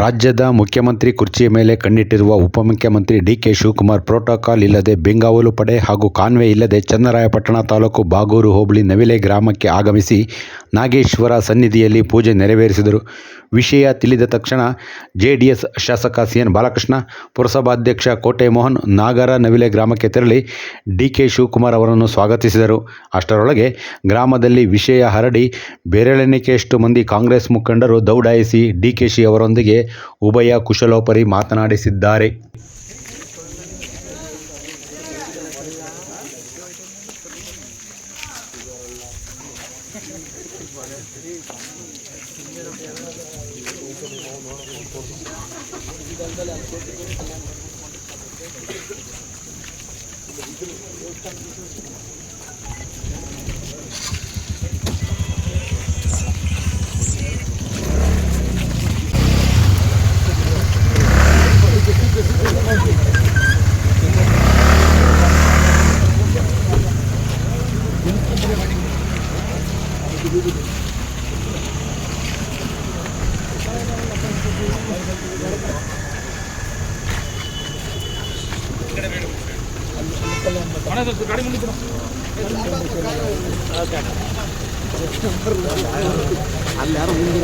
ರಾಜ್ಯದ ಮುಖ್ಯಮಂತ್ರಿ ಕುರ್ಚಿಯ ಮೇಲೆ ಕಣ್ಣಿಟ್ಟಿರುವ ಉಪಮುಖ್ಯಮಂತ್ರಿ ಡಿಕೆ ಶಿವಕುಮಾರ್ ಪ್ರೋಟೋಕಾಲ್ ಇಲ್ಲದೆ ಬೆಂಗಾವಲು ಪಡೆ ಹಾಗೂ ಕಾನ್ವೆ ಇಲ್ಲದೆ ಚನ್ನರಾಯಪಟ್ಟಣ ತಾಲೂಕು ಬಾಗೂರು ಹೋಬಳಿ ನವಿಲೆ ಗ್ರಾಮಕ್ಕೆ ಆಗಮಿಸಿ ನಾಗೇಶ್ವರ ಸನ್ನಿಧಿಯಲ್ಲಿ ಪೂಜೆ ನೆರವೇರಿಸಿದರು. ವಿಷಯ ತಿಳಿದ ತಕ್ಷಣ ಜೆಡಿಎಸ್ ಶಾಸಕ ಸಿಎನ್ ಬಾಲಕೃಷ್ಣ, ಪುರಸಭಾಧ್ಯಕ್ಷ ಕೋಟೆ ಮೋಹನ್ ನಾಗರ ನವಿಲೆ ಗ್ರಾಮಕ್ಕೆ ತೆರಳಿ ಡಿಕೆ ಶಿವಕುಮಾರ್ ಅವರನ್ನು ಸ್ವಾಗತಿಸಿದರು. ಅಷ್ಟರೊಳಗೆ ಗ್ರಾಮದಲ್ಲಿ ವಿಷಯ ಹರಡಿ, ಬೆರಳೆಣಿಕೆಯಷ್ಟು ಮಂದಿ ಕಾಂಗ್ರೆಸ್ ಮುಖಂಡರು ದೌಡಾಯಿಸಿ ಡಿಕೆಶಿ ಅವರೊಂದಿಗೆ ಉಭಯ ಕುಶಲೋಪರಿ ಮಾತನಾಡಿಸಿದ್ದಾರೆ. ಗಾಡಿ ಮುಂದೆ ಅಲ್ಲಿ ಯಾರು ಮುಂದೆ